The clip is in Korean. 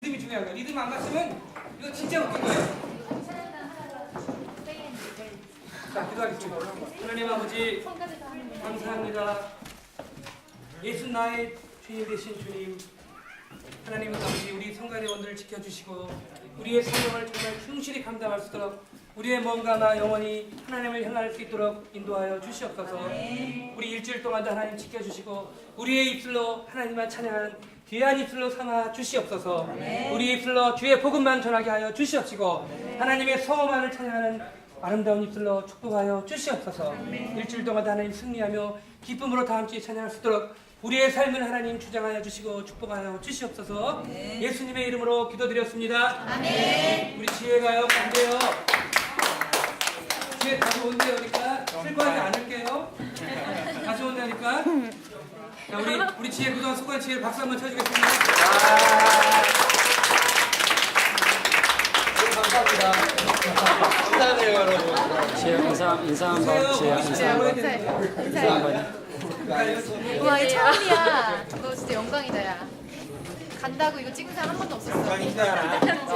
리듬이 중요한 거야. 리듬 안 맞으면 이거 진짜 웃긴 거예요. 자, 기도하겠습니다. 하나님 아버지 감사합니다. 예수 나의 주님 되신 주님 하나님 아버지 우리 성가대원들을 지켜주시고 우리의 사명을 정말 충실히 감당할 수 있도록 우리의 몸과 영원히 하나님을 향할 수 있도록 인도하여 주시옵소서. 우리 일주일 동안도 하나님 지켜주시고 우리의 입술로 하나님만 찬양하는 귀한 입술로 삼아 주시옵소서. 우리 입술로 주의 복음만 전하게 하여 주시옵시고 하나님의 성호만을 찬양하는 아름다운 입술로 축복하여 주시옵소서. 일주일 동안도 하나님 승리하며 기쁨으로 다음 주에 찬양할 수 있도록 우리의 삶을 하나님 주장하여 주시고 축복하여 주시옵소서. 예수님의 이름으로 기도드렸습니다. 아멘. 우리 지혜가요. 간대요. 지혜 다시 온대요니까. 슬퍼하지 않을게요. 다시 온다니까. 자 우리 우리 지혜 그동안 수고한 지혜 박수 한번 쳐주겠습니다. 감사합니다. 여러분. 지혜 인사 인사 한번 지혜 인사 한번. 인사 한번 와 이거 처음이야. 너 진짜 영광이다 야. 간다고 이거 찍는 사람 한 번도 없었어. 감사합니다.